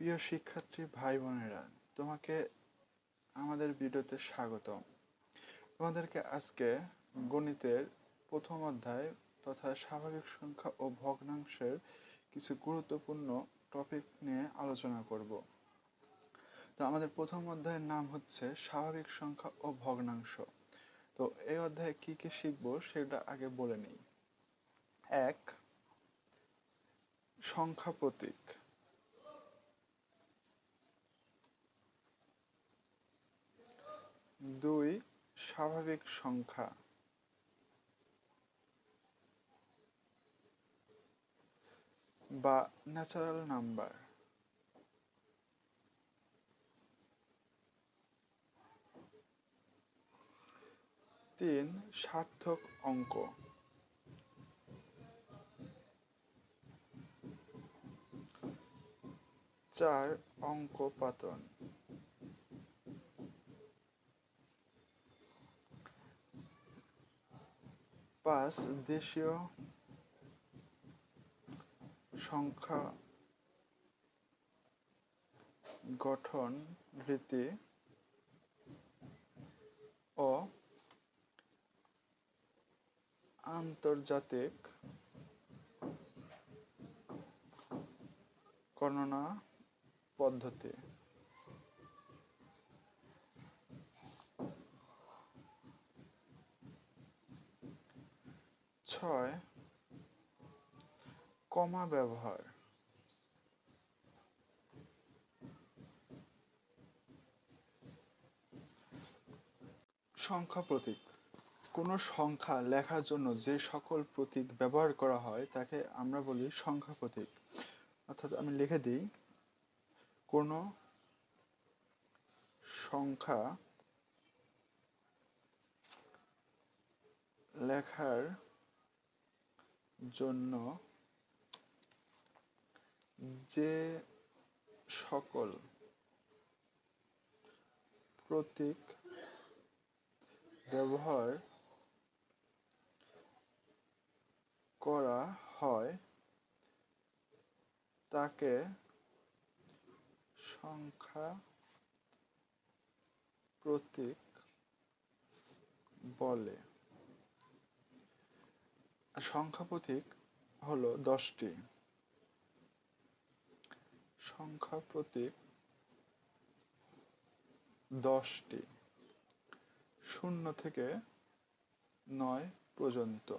প্রিয় শিক্ষার্থী ভাই বোনেরা, তোমাকে আমাদের ভিডিওতে স্বাগতম। তোমাদেরকে আজকে গণিতের প্রথম অধ্যায় তথা স্বাভাবিক সংখ্যা ও ভগ্নাংশের কিছু গুরুত্বপূর্ণ টপিক নিয়ে আলোচনা করব। তো আমাদের প্রথম অধ্যায়ের নাম হচ্ছে স্বাভাবিক সংখ্যা ও ভগ্নাংশ। তো এই অধ্যায়ে কি কি শিখব সেটা আগে বলে নিই। এক, সংখ্যা প্রতীক। দুই স্বাভাবিক সংখ্যা। বা ন্যাচারাল নাম্বার তিন সার্থক অঙ্ক। চার অঙ্ক পাতন পাঁচ দেশীয় সংখ্যা গঠন রীতি ও আন্তর্জাতিক গণনা পদ্ধতি। ছয়, কমা ব্যবহার। সংখ্যা প্রতীক। কোনো সংখ্যা লেখার জন্য যে সকল প্রতীক ব্যবহার করা হয়, তাকে আমরা বলি সংখ্যা প্রতীক। অর্থাৎ আমি লিখে দিই, কোনো সংখ্যা লেখার জন্য যে সকল প্রতীক ব্যবহার করা হয় তাকে সংখ্যা প্রতীক বলে। সংখ্যা প্রতীক হল দশটি। সংখ্যা প্রতীক দশটি। শূন্য থেকে নয় পর্যন্ত।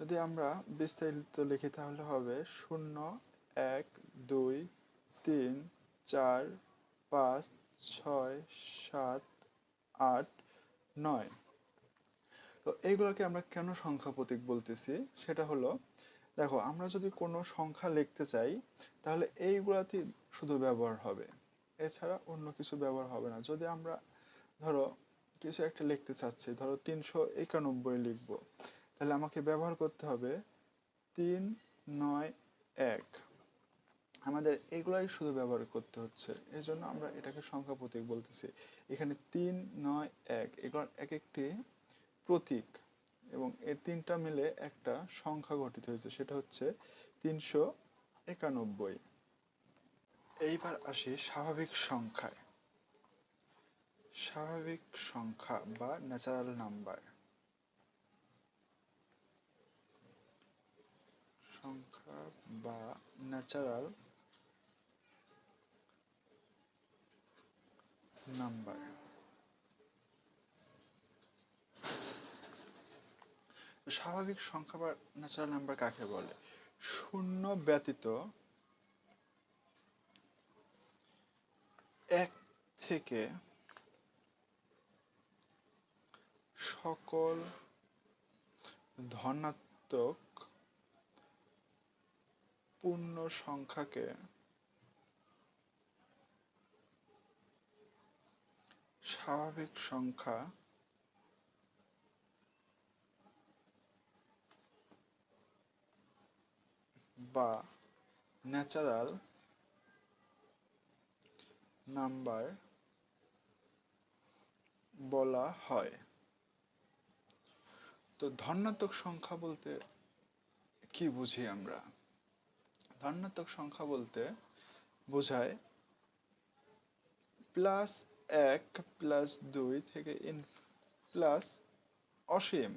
যদি আমরা বিস্তারিত লিখি তাহলে হবে শূন্য, এক, দুই, তিন, চার, পাঁচ, ছয়, সাত আট, নয়। তো এইগুলোকে আমরা কেন সংখ্যা প্রতীক বলতেছি? সেটা হলো, দেখো, আমরা যদি কোনো সংখ্যা লিখতে চাই, তাহলে এইগুলাতে শুধু ব্যবহার হবে। এছাড়া অন্য কিছু ব্যবহার হবে না। যদি আমরা, ধরো, কিছু একটা লিখতে চাচ্ছি, ধরো তিনশো একানব্বই লিখব, তাহলে আমাকে ব্যবহার করতে হবে তিন, নয়, এক। আমাদের এগুলাই শুধু ব্যবহার করতে হচ্ছে। এই জন্য আমরা এটাকে সংখ্যা প্রতীক বলতেছি। এখানে তিন, নয়, এক, এগুলোর এক একটি প্রতীক এবং এই তিনটা মিলে একটা সংখ্যা গঠিত হয়েছে। সেটা হচ্ছে তিনশো একানব্বই। এইবার আসি স্বাভাবিক সংখ্যায়। স্বাভাবিক সংখ্যা বা ন্যাচারাল নাম্বার সংখ্যা বা ন্যাচারাল নাম্বার। স্বাভাবিক সংখ্যা বা ন্যাচারাল নাম্বার কাকে বলে? শূন্য ব্যতীত এক থেকে সকল ধনাত্মক পূর্ণ সংখ্যাকে স্বাভাবিক সংখ্যা বা ন্যাচারাল নাম্বার বলা হয়। তো ধনাত্মক সংখ্যা বলতে কি বুঝি আমরা? ধনাত্মক সংখ্যা বলতে বোঝায় প্লাস এক প্লাস দুই থেকে ইন প্লাস অসীম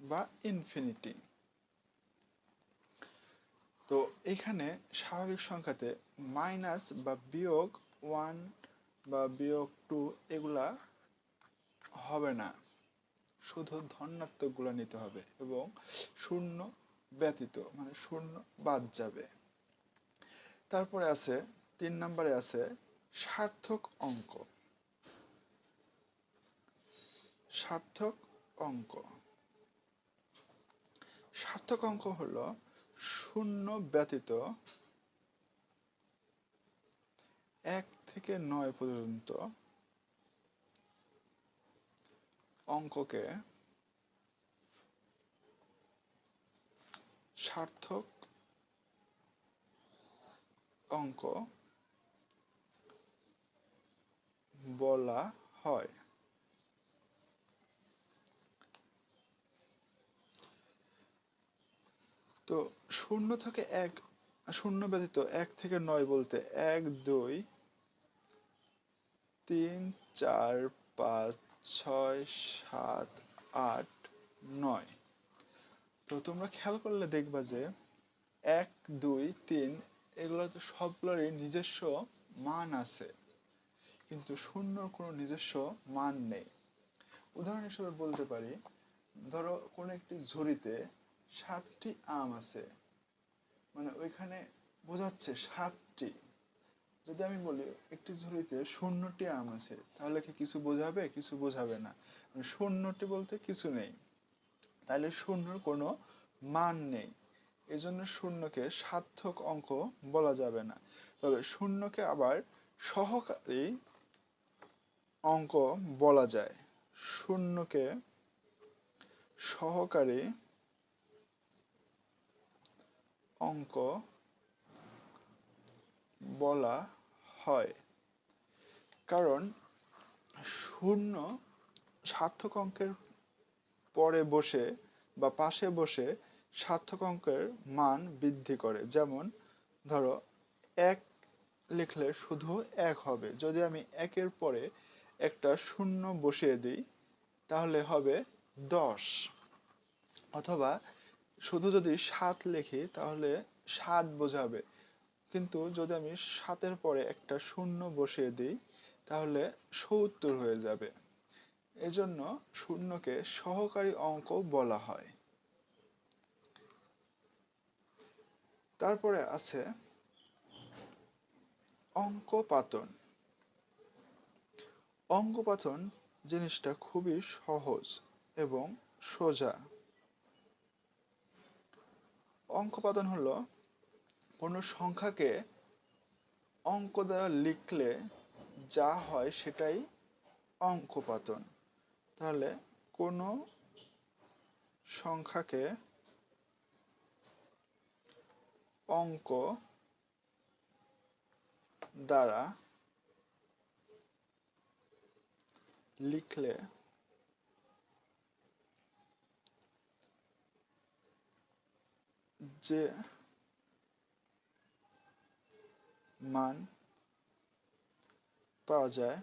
বা ইনফিনিটি। তো এখানে স্বাভাবিক সংখ্যাতে মাইনাস বা বিয়োগ ওয়ান বা বিয়োগ টু এগুলা হবে না। শুধু ধনাত্মকগুলো নিতে হবে এবং শূন্য ব্যতীত মানে শূন্য বাদ যাবে। তারপরে আছে, তিন নম্বরে আছে সার্থক অঙ্ক। সার্থক অঙ্ক। সার্থক অঙ্ক হল শূন্য ব্যতীত এক থেকে নয় পর্যন্ত অঙ্ককে সার্থক অঙ্ক বলা হয়। তো শূন্য থেকে এক, শূন্য ব্যতীত এক থেকে নয় বলতে এক, দুই, তিন, চার, পাঁচ, ছয়, সাত, আট, নয়। তো তোমরা খেয়াল করলে দেখবা যে এক, দুই, তিন, এগুলো তো সবগুলোরই নিজস্ব মান আছে। কিন্তু শূন্যর কোনো নিজস্ব মান নেই। উদাহরণ হিসেবে বলতে পারি, ধরো কোনো একটি ঝুড়িতে সাতটি আম আছে। মানে ওইখানে বোঝাচ্ছে সাতটি। যদি আমি বলি একটি ঝুড়িতে শূন্যটি আম আছে, তাহলে কি কিছু বোঝাবে? কিছু বোঝাবে না। মানে শূন্যটি বলতে কিছু নেই। তাহলে শূন্যর কোনো মান নেই। এজন্য শূন্যকে সার্থক অঙ্ক বলা যাবে না। তবে শূন্যকে আবার সহকারী অঙ্ক বলা যায়। শূন্যকে সহকারী অঙ্ক বলা হয়। কারণ শূন্য সার্থক অঙ্কের পরে বসে বা পাশে বসে সার্থক অঙ্কের মান বৃদ্ধি করে। যেমন, ধরো, এক লিখলে শুধু এক হবে। যদি আমি একের পরে একটা শূন্য বসিয়ে দিই, তাহলে হবে দশ। অথবা শুধু যদি সাত লিখি, তাহলে সাত বোঝাবে। কিন্তু যদি আমি সাতের পরে একটা শূন্য বসিয়ে দিই, তাহলে সত্তর হয়ে যাবে। এজন্য শূন্যকে সহকারী অঙ্ক বলা হয়। তারপরে আছে অঙ্কপাতন। অঙ্কপাতন জিনিসটা খুবই সহজ এবং সোজা। অঙ্কপাতন হলো কোনো সংখ্যাকে অঙ্ক দ্বারা লিখলে যা হয় সেটাই অঙ্কপাতন তাহলে কোনো সংখ্যাকে অঙ্ক দ্বারা লিখলে যে মান পাওয়া যায়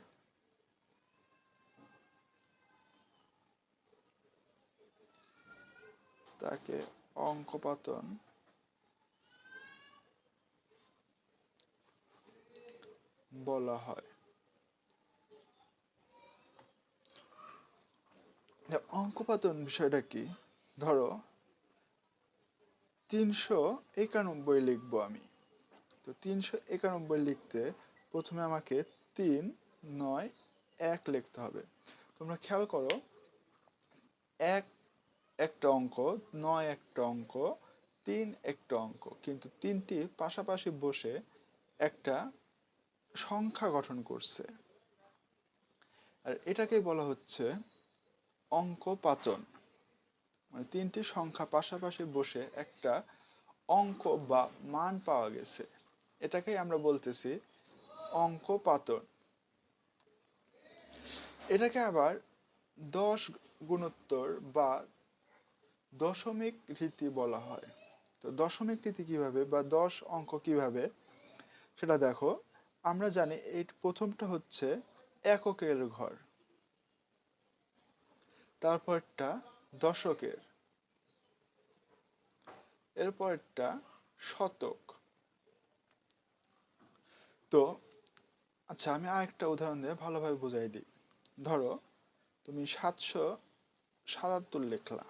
তাকে অঙ্কপাতন. বলা হয়। অঙ্কপাতন বিষয়টা কি? ধরো, তিনশো একানব্বই লিখব আমি। তো তিনশো একানব্বই লিখতে প্রথমে আমাকে তিন, নয়, এক লিখতে হবে। তোমরা খেয়াল করো, এক একটা অঙ্ক, নয় একটা অঙ্ক, তিন একটা অঙ্ক। কিন্তু তিনটি পাশাপাশি বসে একটা সংখ্যা গঠন করছে। আর এটাকেই বলা হচ্ছে অঙ্কপাতন মানে তিনটি সংখ্যা পাশাপাশি বসে একটা অঙ্ক বা মান পাওয়া গেছে। এটাকেই আমরা বলতেছি অঙ্ক অঙ্কপাতন এটাকে আবার দশ গুণোত্তর বা দশমিক রীতি বলা হয়। তো দশমিক রীতি কীভাবে বা দশ অঙ্ক কীভাবে, সেটা দেখো। আমরা জানি এই প্রথমটা হচ্ছে এককের ঘর। তারপরটা দশকের। এরপরটা শতক। তো আচ্ছা আমি আরেকটা উদাহরণ দিয়ে ভালোভাবে বুঝাই দিই। ধরো, তুমি সাতশো সাতাত্তর লিখলা।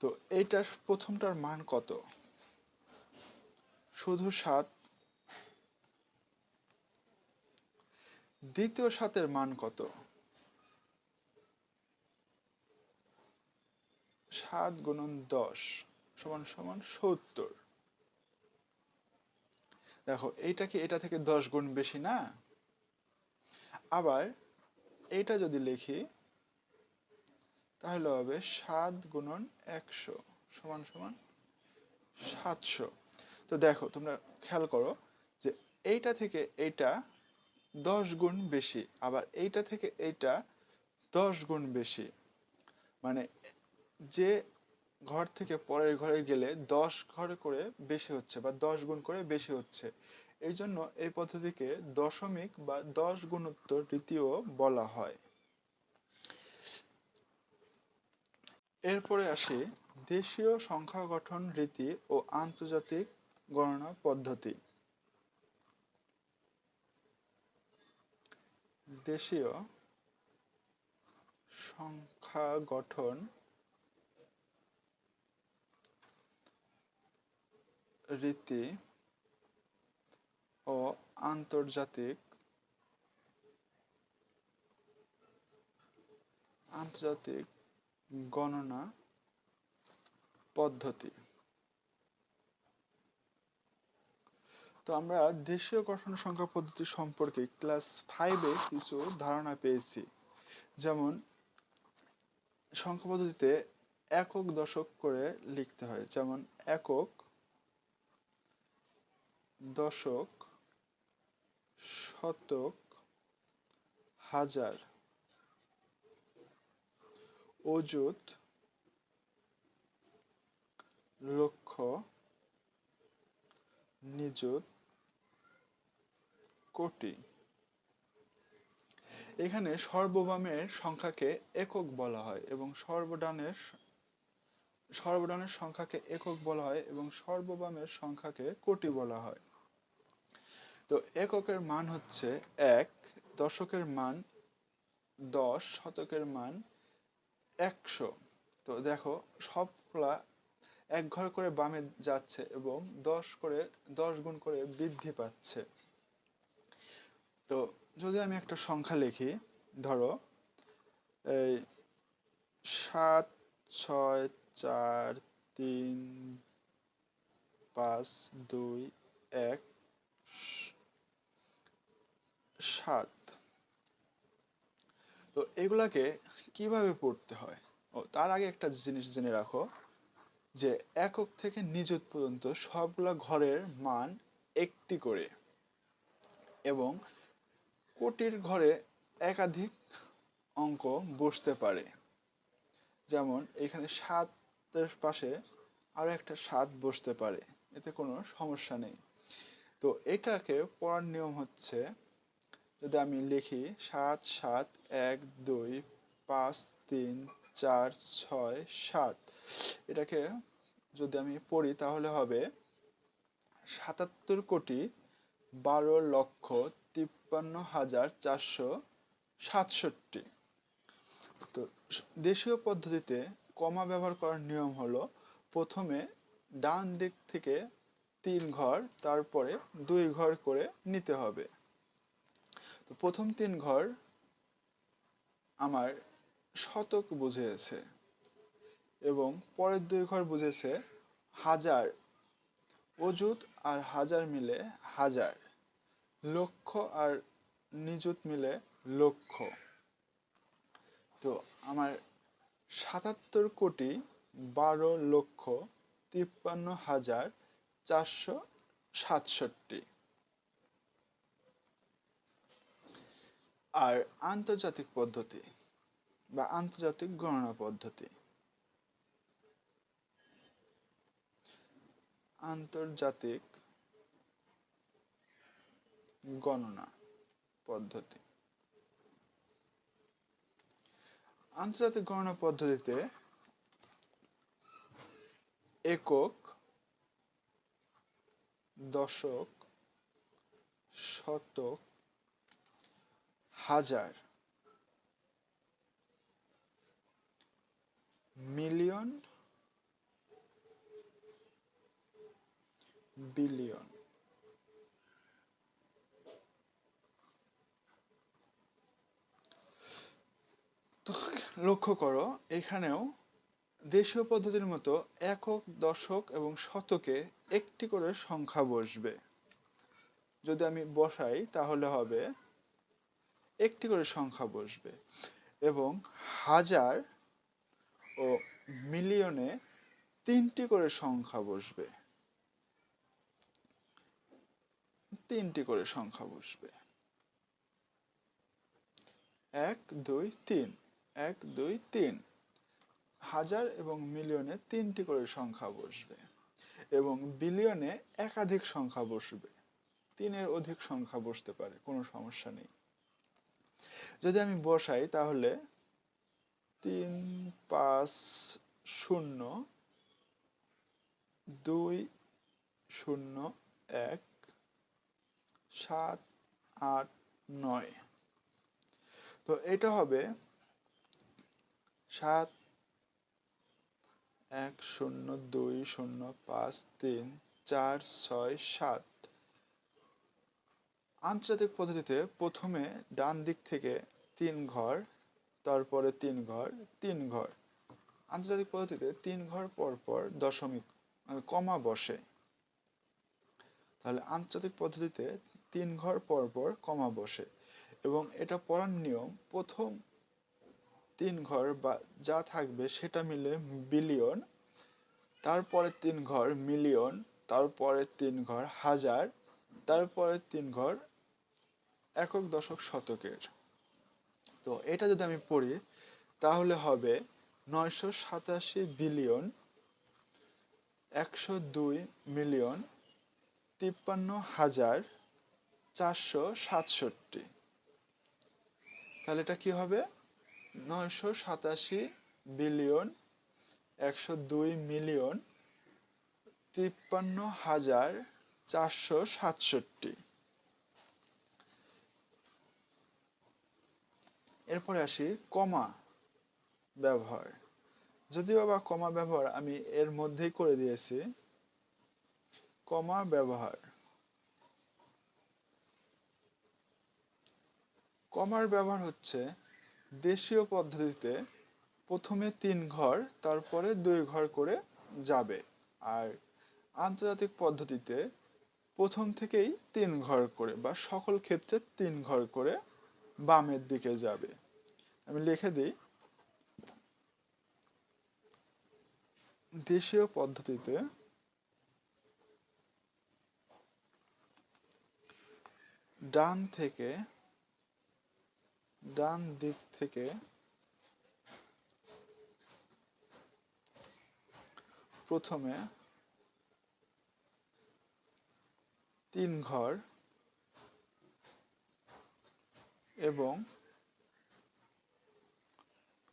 তো, এইটার প্রথমটার মান কত? শুধু সাত। দ্বিতীয় সাতের মান কত? সাত গুণন দশ সমান সমান সত্তর। দেখো, এইটা কি এটা থেকে দশ গুণ বেশি না? আবার এইটা যদি লিখি, তাহলে হবে সাত গুণন একশো সমান সমান সাতশো। তো দেখো, তোমরা খেয়াল করো যে এইটা থেকে এইটা দশ গুণ বেশি, আবার এইটা থেকে এইটা দশ গুণ বেশি। মানে যে ঘর থেকে পরের ঘরে গেলে দশ ঘরে করে বেশি হচ্ছে বা দশ গুণ করে বেশি হচ্ছে। এই জন্য এই পদ্ধতিকে দশমিক বা দশ গুণোত্তর রীতিও বলা হয়। এরপরে আসি দেশীয় সংখ্যা গঠন রীতি ও আন্তর্জাতিক গণনা পদ্ধতি। দেশীয় সংখ্যা গঠন রীতি ও আন্তর্জাতিক আন্তর্জাতিক গণনা পদ্ধতি। তো আমরা দেশীয় গঠন সংখ্যা পদ্ধতি সম্পর্কে ক্লাস ফাইভে কিছু ধারণা পেয়েছি। যেমন, সংখ্যা পদ্ধতিতে একক দশক করে লিখতে হয়। যেমন, একক দশক, শতক, হাজার। অযুত, লক্ষ, নিযুত, কোটি। এখানে সর্ববামের সংখ্যাকে একক বলা হয় এবং সর্বডানের সর্বডানের সংখ্যাকে একক বলা হয় এবং সর্ববামের সংখ্যাকে কোটি বলা হয়। তো এককের মান হচ্ছে এক, দশকের মান দশ, শতকের মান একশো। তো দেখো, সবগুলা এক ঘর করে বামে যাচ্ছে এবং দশ করে, দশ গুণ করে বৃদ্ধি পাচ্ছে। তো যদি আমি একটা সংখ্যা লিখি, ধরো, এই সাত, ছয়, চার, তিন, পাঁচ, দুই, এক সাত। তো এগুলাকে কীভাবে পড়তে হয়? ও, তার আগে একটা জিনিস জেনে রাখো, যে একক থেকে নিযুত পর্যন্ত সবগুলা ঘরের মান একটি করে এবং কোটির ঘরে একাধিক অঙ্ক বসতে পারে। যেমন এখানে সাতের পাশে আরও একটা সাত বসতে পারে, এতে কোনো সমস্যা নেই। তো এটাকে পড়ার নিয়ম হচ্ছে যদি আমি লিখি সাত সাত, এক, দুই, পাঁচ, তিন, চার, ছয়, সাত, এটাকে যদি আমি পড়ি তাহলে হবে সাতাত্তর কোটি বারো লক্ষ তিপ্পান্ন হাজার চারশো সাতষট্টি। তো দেশীয় পদ্ধতিতে কমা ব্যবহার করার নিয়ম হলো প্রথমে ডান দিক থেকে তিন ঘর, তারপরে দুই ঘর করে নিতে হবে। তো প্রথম তিন ঘর আমার শতক বুঝেছে এবং পরের দুই ঘর বুঝেছে হাজার অযুত আর হাজার মিলে হাজার, লক্ষ আর নিযুত মিলে লক্ষ। তো আমার সাতাত্তর কোটি বারো লক্ষ তিপ্পান্ন হাজার চারশো সাতষট্টি। আর আন্তর্জাতিক পদ্ধতি বা আন্তর্জাতিক গণনা পদ্ধতি। আন্তর্জাতিক গণনা পদ্ধতি। আন্তর্জাতিক গণনা পদ্ধতিতে একক, দশক, শতক হাজার মিলিয়ন বিলিয়ন। লক্ষ্য করো, এখানেও দেশীয় পদ্ধতির মতো একক, দশক এবং শতকে একটি করে সংখ্যা বসবে। যদি আমি বসাই, তাহলে হবে একটি করে সংখ্যা বসবে। এবং হাজার ও মিলিয়নে তিনটি করে সংখ্যা বসবে। তিনটি করে সংখ্যা বসবে। এক, দুই, তিন। এক, দুই, তিন। হাজার এবং মিলিয়নে তিনটি করে সংখ্যা বসবে। এবং বিলিয়নে একাধিক সংখ্যা বসবে। তিনের অধিক সংখ্যা বসতে পারে, কোনো সমস্যা নেই। যদি আমি বসাই তাহলে তিন, পাঁচ, শূন্য, দুই, শূন্য, এক, সাত, আট, নয়। তো এটা হবে সাত, এক, শূন্য, দুই, শূন্য, পাঁচ, তিন, চার, ছয়, সাত। আন্তর্জাতিক পদ্ধতিতে প্রথমে ডান দিক থেকে তিন ঘর, তারপরে তিন ঘর তিন ঘর। আন্তর্জাতিক পদ্ধতিতে তিন ঘর পর পর দশমিক মানে কমা বসে। তাহলে আন্তর্জাতিক পদ্ধতিতে তিন ঘর পর পর কমা বসে। এবং এটা পড়ার নিয়ম, প্রথম তিন ঘর বা যা থাকবে সেটা মিলে বিলিয়ন, তারপরে তিন ঘর মিলিয়ন, তারপরে তিন ঘর হাজার, তারপরে তিন ঘর একক দশক শতকের। তো এটা যদি আমি পড়ি, তাহলে হবে নয়শো সাতাশি বিলিয়ন, একশো দুই মিলিয়ন, তিপ্পান্ন হাজার, চারশো সাতষট্টি। তাহলে এটা কি হবে? নয়শো সাতাশি বিলিয়ন, একশো দুই মিলিয়ন, তিপ্পান্ন হাজার, চারশো সাতষট্টি। এরপরে আসি কমা ব্যবহার। যদিও বা কমা ব্যবহার আমি এর মধ্যেই করে দিয়েছি। কমা ব্যবহার। কমার ব্যবহার হচ্ছে দেশীয় পদ্ধতিতে প্রথমে তিন ঘর, তারপরে দুই ঘর করে যাবে। আর আন্তর্জাতিক পদ্ধতিতে প্রথম থেকেই তিন ঘর করে বা সকল ক্ষেত্রে তিন ঘর করে বামের দিকে যাবে। আমি লিখে দিই। দেশীয় পদ্ধতিতে ডান থেকে, ডান দিক থেকে প্রথমে তিন ঘর এবং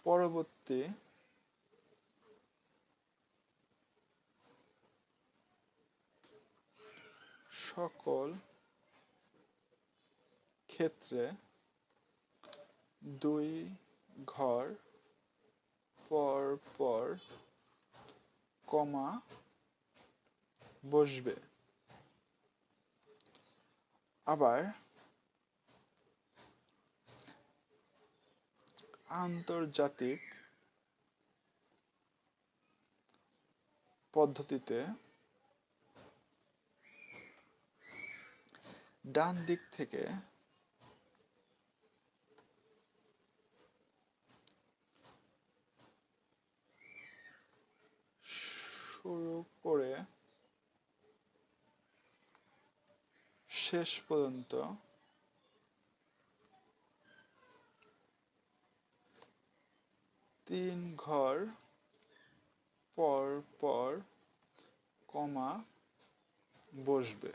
পরবর্তী সকল ক্ষেত্রে দুই ঘর পর পর কমা বসবে। আবার আন্তর্জাতিক পদ্ধতিতে ডান দিক থেকে শুরু করে শেষ পর্যন্ত তিন ঘর, পর পর কমা বসবে।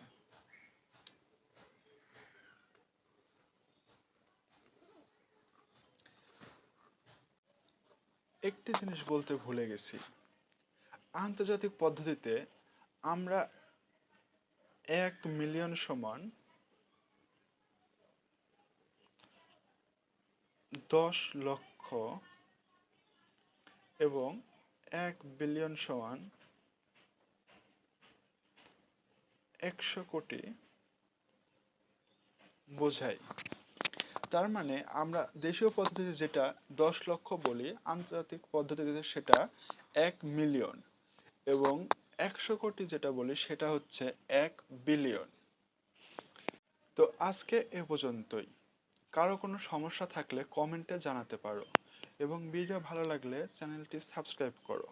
একটি জিনিস বলতে ভুলে গেছি। আন্তর্জাতিক পদ্ধতিতে আমরা এক মিলিয়ন সমান দশ লক্ষ এবং এক বিলিয়ন সমান একশো কোটি বোঝাই। তার মানে আমরা দেশীয় পদ্ধতিতে যেটা দশ লক্ষ বলি, আন্তর্জাতিক পদ্ধতিতে সেটা এক মিলিয়ন এবং একশো কোটি যেটা বলি, সেটা হচ্ছে এক বিলিয়ন তো আজকে এ পর্যন্তই। কারও কোনো সমস্যা থাকলে কমেন্টে জানাতে পারো। এবং ভিডিও ভালো লাগলে চ্যানেলটি সাবস্ক্রাইব করো।